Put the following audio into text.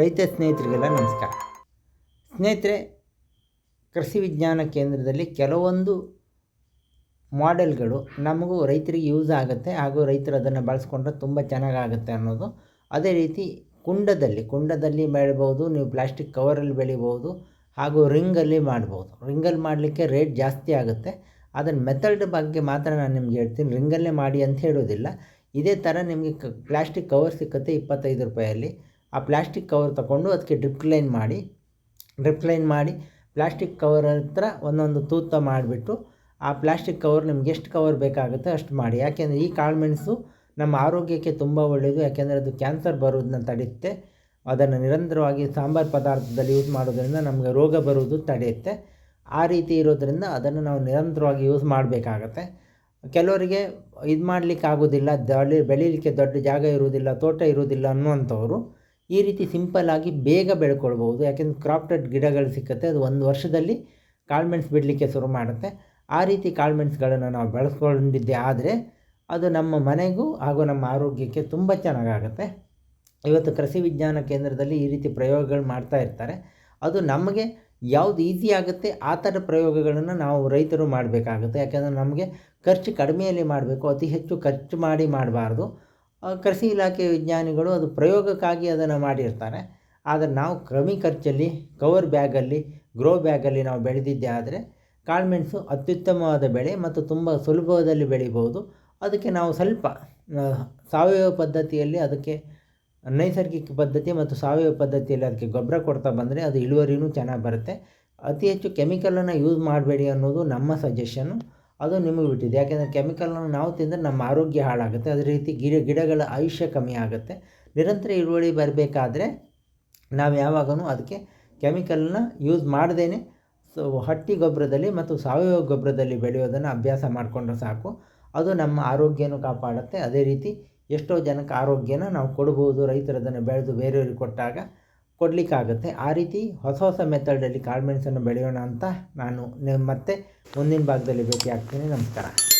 ರೈತ ಸ್ನೇಹಿತರಿಗೆಲ್ಲ ನಮಸ್ಕಾರ. ಸ್ನೇಹಿತರೆ, ಕೃಷಿ ವಿಜ್ಞಾನ ಕೇಂದ್ರದಲ್ಲಿ ಕೆಲವೊಂದು ಮಾಡೆಲ್ಗಳು ನಮಗೂ ರೈತರಿಗೆ ಯೂಸ್ ಆಗುತ್ತೆ ಹಾಗೂ ರೈತರು ಅದನ್ನು ಬಳಸ್ಕೊಂಡ್ರೆ ತುಂಬ ಚೆನ್ನಾಗಾಗುತ್ತೆ ಅನ್ನೋದು. ಅದೇ ರೀತಿ ಕುಂಡದಲ್ಲಿ ಕುಂಡದಲ್ಲಿ ಬೆಳಿಬೋದು ನೀವು ಪ್ಲಾಸ್ಟಿಕ್ ಕವರಲ್ಲಿ ಬೆಳಿಬೋದು ಹಾಗೂ ರಿಂಗಲ್ಲಿ ಮಾಡ್ಬೋದು ರಿಂಗಲ್ಲಿ ಮಾಡಲಿಕ್ಕೆ ರೇಟ್ ಜಾಸ್ತಿ ಆಗುತ್ತೆ. ಅದನ್ನು ಮೆಥಡ್ ಬಗ್ಗೆ ಮಾತ್ರ ನಾನು ನಿಮ್ಗೆ ಹೇಳ್ತೀನಿ. ರಿಂಗಲ್ಲೇ ಮಾಡಿ ಅಂತ ಹೇಳೋದಿಲ್ಲ. ಇದೇ ಥರ ನಿಮಗೆ ಪ್ಲಾಸ್ಟಿಕ್ ಕವರ್ ಸಿಕ್ಕುತ್ತೆ ಇಪ್ಪತ್ತೈದು ರೂಪಾಯಲ್ಲಿ. ಆ ಪ್ಲಾಸ್ಟಿಕ್ ಕವರ್ ತಗೊಂಡು ಅದಕ್ಕೆ ಡ್ರಿಪ್ ಲೈನ್ ಮಾಡಿ, ಡ್ರಿಪ್ ಲೈನ್ ಮಾಡಿ ಪ್ಲಾಸ್ಟಿಕ್ ಕವರ್ ಹತ್ರ ಒಂದೊಂದು ತೂತ ಮಾಡಿಬಿಟ್ಟು ಆ ಪ್ಲಾಸ್ಟಿಕ್ ಕವರ್ ನಿಮ್ಗೆ ಎಷ್ಟು ಕವರ್ ಬೇಕಾಗುತ್ತೆ ಅಷ್ಟು ಮಾಡಿ. ಯಾಕೆಂದರೆ ಈ ಕಾಳುಮೆಣಸು ನಮ್ಮ ಆರೋಗ್ಯಕ್ಕೆ ತುಂಬ ಒಳ್ಳೆಯದು. ಯಾಕೆಂದರೆ ಅದು ಕ್ಯಾನ್ಸರ್ ಬರೋದನ್ನ ತಡೆಯುತ್ತೆ. ಅದನ್ನು ನಿರಂತರವಾಗಿ ಸಾಂಬಾರು ಪದಾರ್ಥದಲ್ಲಿ ಯೂಸ್ ಮಾಡೋದರಿಂದ ನಮಗೆ ರೋಗ ಬರುವುದು ತಡೆಯುತ್ತೆ. ಆ ರೀತಿ ಇರೋದರಿಂದ ಅದನ್ನು ನಾವು ನಿರಂತರವಾಗಿ ಯೂಸ್ ಮಾಡಬೇಕಾಗತ್ತೆ. ಕೆಲವರಿಗೆ ಇದು ಮಾಡಲಿಕ್ಕೆ ಆಗೋದಿಲ್ಲ ದಳಿ ಬೆಳೀಲಿಕ್ಕೆ ದೊಡ್ಡ ಜಾಗ ಇರುವುದಿಲ್ಲ, ತೋಟ ಇರುವುದಿಲ್ಲ ಅನ್ನುವಂಥವ್ರು ಈ ರೀತಿ ಸಿಂಪಲ್ಲಾಗಿ ಬೇಗ ಬೆಳ್ಕೊಳ್ಬೋದು ಯಾಕೆಂದ್ರೆ ಕ್ರಾಪ್ಟೆಡ್ ಗಿಡಗಳು ಸಿಕ್ಕತ್ತೆ, ಅದು ಒಂದು ವರ್ಷದಲ್ಲಿ ಕಾಳುಮೆಣ್ಸು ಬಿಡಲಿಕ್ಕೆ ಶುರು ಮಾಡುತ್ತೆ. ಆ ರೀತಿ ಕಾಳುಮೆಣ್ಸುಗಳನ್ನು ನಾವು ಬೆಳೆಸ್ಕೊಂಡಿದ್ದೆ ಆದರೆ ಅದು ನಮ್ಮ ಮನೆಗೂ ಹಾಗೂ ನಮ್ಮ ಆರೋಗ್ಯಕ್ಕೆ ತುಂಬ ಚೆನ್ನಾಗಾಗುತ್ತೆ. ಇವತ್ತು ಕೃಷಿ ವಿಜ್ಞಾನ ಕೇಂದ್ರದಲ್ಲಿ ಈ ರೀತಿ ಪ್ರಯೋಗಗಳು ಮಾಡ್ತಾ ಇರ್ತಾರೆ. ಅದು ನಮಗೆ ಯಾವುದು ಈಸಿ ಆಗುತ್ತೆ, ಆ ಥರ ಪ್ರಯೋಗಗಳನ್ನು ನಾವು ರೈತರು ಮಾಡಬೇಕಾಗುತ್ತೆ. ಯಾಕೆಂದರೆ ನಮಗೆ ಖರ್ಚು ಕಡಿಮೆಯಲ್ಲಿ ಮಾಡಬೇಕು, ಅತಿ ಹೆಚ್ಚು ಖರ್ಚು ಮಾಡಿ ಮಾಡಬಾರ್ದು. ಕೃಷಿ ಇಲಾಖೆಯ ವಿಜ್ಞಾನಿಗಳು ಅದು ಪ್ರಯೋಗಕ್ಕಾಗಿ ಅದನ್ನು ಮಾಡಿರ್ತಾರೆ. ಆದರೆ ನಾವು ಕಮ್ಮಿ ಖರ್ಚಲ್ಲಿ, ಕವರ್ ಬ್ಯಾಗಲ್ಲಿ, ಗ್ರೋ ಬ್ಯಾಗಲ್ಲಿ ನಾವು ಬೆಳೆದಿದ್ದೆ ಆದರೆ ಕಾಳುಮೆಣಸು ಅತ್ಯುತ್ತಮವಾದ ಬೆಳೆ ಮತ್ತು ತುಂಬ ಸುಲಭದಲ್ಲಿ ಬೆಳಿಬೋದು ಅದಕ್ಕೆ ನಾವು ಸ್ವಲ್ಪ ಸಾವಯವ ಪದ್ಧತಿಯಲ್ಲಿ ಅದಕ್ಕೆ ನೈಸರ್ಗಿಕ ಪದ್ಧತಿ ಮತ್ತು ಸಾವಯವ ಪದ್ಧತಿಯಲ್ಲಿ ಅದಕ್ಕೆ ಗೊಬ್ಬರ ಕೊಡ್ತಾ ಬಂದರೆ ಅದು ಇಳುವರಿನೂ ಚೆನ್ನಾಗಿ ಬರುತ್ತೆ. ಅತಿ ಹೆಚ್ಚು ಕೆಮಿಕಲನ್ನು ಯೂಸ್ ಮಾಡಬೇಡಿ ಅನ್ನೋದು ನಮ್ಮ ಸಜೆಷನ್ನು ಅದು ನಿಮಗೆ ಬಿಟ್ಟಿದೆ. ಯಾಕೆಂದರೆ ಕೆಮಿಕಲನ್ನು ನಾವು ತಿಂದರೆ ನಮ್ಮ ಆರೋಗ್ಯ ಹಾಳಾಗುತ್ತೆ. ಅದೇ ರೀತಿ ಗಿಡ, ಗಿಡಗಳ ಆಯುಷ್ಯ ಕಮ್ಮಿ ಆಗುತ್ತೆ. ನಿರಂತರ ಇಳುವರಿ ಬರಬೇಕಾದ್ರೆ ನಾವು ಯಾವಾಗಲೂ ಅದಕ್ಕೆ ಕೆಮಿಕಲನ್ನ ಯೂಸ್ ಮಾಡದೇ ಸೊ, ಹಟ್ಟಿ ಗೊಬ್ಬರದಲ್ಲಿ ಮತ್ತು ಸಾವಯವ ಗೊಬ್ಬರದಲ್ಲಿ ಬೆಳೆಯೋದನ್ನು ಅಭ್ಯಾಸ ಮಾಡಿಕೊಂಡ್ರೆ ಸಾಕು. ಅದು ನಮ್ಮ ಆರೋಗ್ಯನೂ ಕಾಪಾಡುತ್ತೆ. ಅದೇ ರೀತಿ ಎಷ್ಟೋ ಜನಕ್ಕೆ ಆರೋಗ್ಯನ ನಾವು ಕೊಡ್ಬೋದು. ರೈತರದನ್ನು ಬೆಳೆದು ಬೇರೆಯವ್ರಿಗೆ ಕೊಟ್ಟಾಗ ಕೊಡಲಿಕ್ಕಾಗುತ್ತೆ. ಆ ರೀತಿ ಹೊಸ ಹೊಸ ಮೆಥಡಲ್ಲಿ ಕಾಳುಮೆಣಸನ್ನು ಬೆಳೆಯೋಣ ಅಂತ ನಾನು ಮತ್ತೆ ಮುಂದಿನ ಭಾಗದಲ್ಲಿ ಭೇಟಿ ಆಗ್ತೀನಿ ನಮಸ್ಕಾರ.